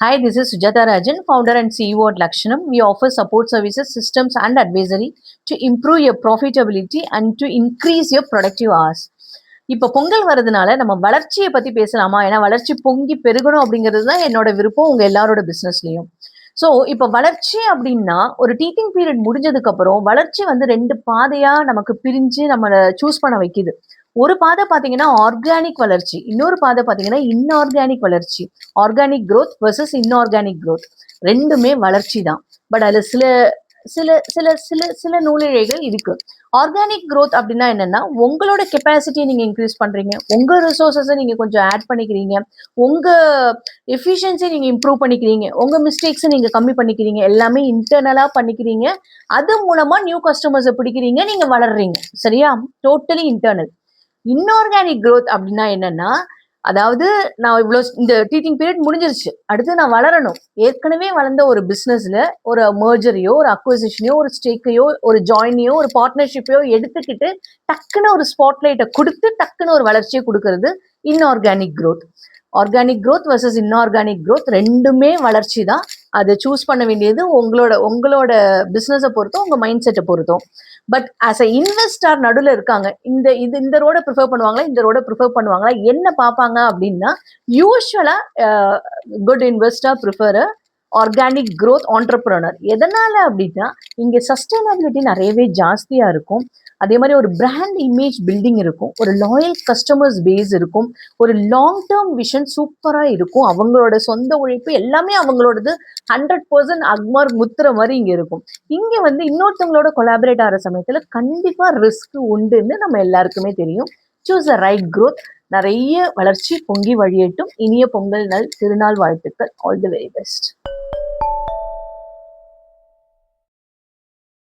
Hi, this is Sujata Rajan, founder and CEO at Lakshanam. We offer support services, systems, and advisory to improve your profitability and to increase your productive hours. இப்போ பொங்கல் வரதுனால நம்ம வளர்ச்சியை பத்தி பேசலாமா ஏன்னா வளர்ச்சி பொங்கி பெருகணும் அப்படிங்கிறது தான் என்னோட விருப்பம் உங்க எல்லாரோட பிசினஸ்லயும் ஸோ இப்போ வளர்ச்சி அப்படின்னா ஒரு டீச்சிங் பீரியட் முடிஞ்சதுக்கு அப்புறம் வளர்ச்சி வந்து ரெண்டு பாதையா நமக்கு பிரிஞ்சு நம்மளை சூஸ் பண்ண வைக்குது ஒரு பாதை பார்த்தீங்கன்னா ஆர்கானிக் வளர்ச்சி இன்னொரு பாதை பார்த்தீங்கன்னா இன்ஆர்கானிக் வளர்ச்சி. Organic growth versus inorganic growth ரெண்டுமே வளர்ச்சி தான். பட் அதில் சில சில சில சில சில நூலிழைகள் இருக்கு. ஆர்கானிக் க்ரோத் அப்படின்னா என்னன்னா உங்களோட கெப்பாசிட்டியை நீங்க இன்க்ரீஸ் பண்றீங்க. உங்க ரிசோர்ஸஸை நீங்க கொஞ்சம் ஆட் பண்ணிக்கிறீங்க. உங்க எஃபிஷியன்சி நீங்க இம்ப்ரூவ் பண்ணிக்கிறீங்க. உங்க மிஸ்டேக்ஸை நீங்க கம்மி பண்ணிக்கிறீங்க. எல்லாமே இன்டர்னலா பண்ணிக்கிறீங்க. அது மூலமா நியூ கஸ்டமர்ஸை பிடிக்கிறீங்க. நீங்க வளர்றீங்க. சரியா? டோட்டலி இன்டர்னல் இன்ஆர்கானிக் க்ரோத் அப்படின்னா என்னன்னா அதாவது நான் இவ்வளோ இந்த டீச்சிங் பீரியட் முடிஞ்சிருச்சு. அடுத்து நான் வளரணும். ஏற்கனவே வளர்ந்த ஒரு பிஸ்னஸ்ல ஒரு மர்ஜரையோ ஒரு அக்வசிஷனையோ ஒரு ஸ்டேக்கையோ ஒரு ஜாயினையோ ஒரு பார்ட்னர்ஷிப்பையோ எடுத்துக்கிட்டு டக்குன்னு ஒரு ஸ்பாட்லைட்டை கொடுத்து டக்குன்னு ஒரு வளர்ச்சியை கொடுக்கறது inorganic growth organic growth versus inorganic growth ரெண்டுமே வளர்ச்சி தான். அதை சூஸ் பண்ண வேண்டியது உங்களோட உங்களோட பிஸ்னஸை பொறுத்தும் உங்கள் மைண்ட் செட்டை பொறுத்தும். பட் ஆஸ் அ இன்வெஸ்டார் நடுவில் இருக்காங்க இந்த இது இந்த ரோடை ப்ரிஃபர் பண்ணுவாங்களா இந்த ரோட ப்ரிஃபர் பண்ணுவாங்களா என்ன பார்ப்பாங்க அப்படின்னா யூஸ்வலாக good investor prefer organic growth entrepreneur. எதனால் அப்படின்னா இங்கே சஸ்டைனபிலிட்டி நிறையவே ஜாஸ்தியாக இருக்கும். அதே மாதிரி ஒரு பிராண்ட் இமேஜ் பில்டிங் இருக்கும். ஒரு லாயல் கஸ்டமர்ஸ் பேஸ் இருக்கும். ஒரு லாங் டேர்ம் விஷன் சூப்பராக இருக்கும். அவங்களோட சொந்த உழைப்பு எல்லாமே அவங்களோடது ஹண்ட்ரட் பர்சன்ட் அக்மார் முத்துற மாதிரி இங்கே இருக்கும். இங்கே வந்து இன்னொருத்தவங்களோட கொலாபரேட் ஆகிற சமயத்துல கண்டிப்பாக ரிஸ்க் உண்டுன்னு நம்ம எல்லாருக்குமே தெரியும். சூஸ் அ ரைட் க்ரோத் நிறைய வளர்ச்சி பொங்கி வழியட்டும். இனிய பொங்கல் நல் திருநாள் வாழ்த்துக்கள். All the very best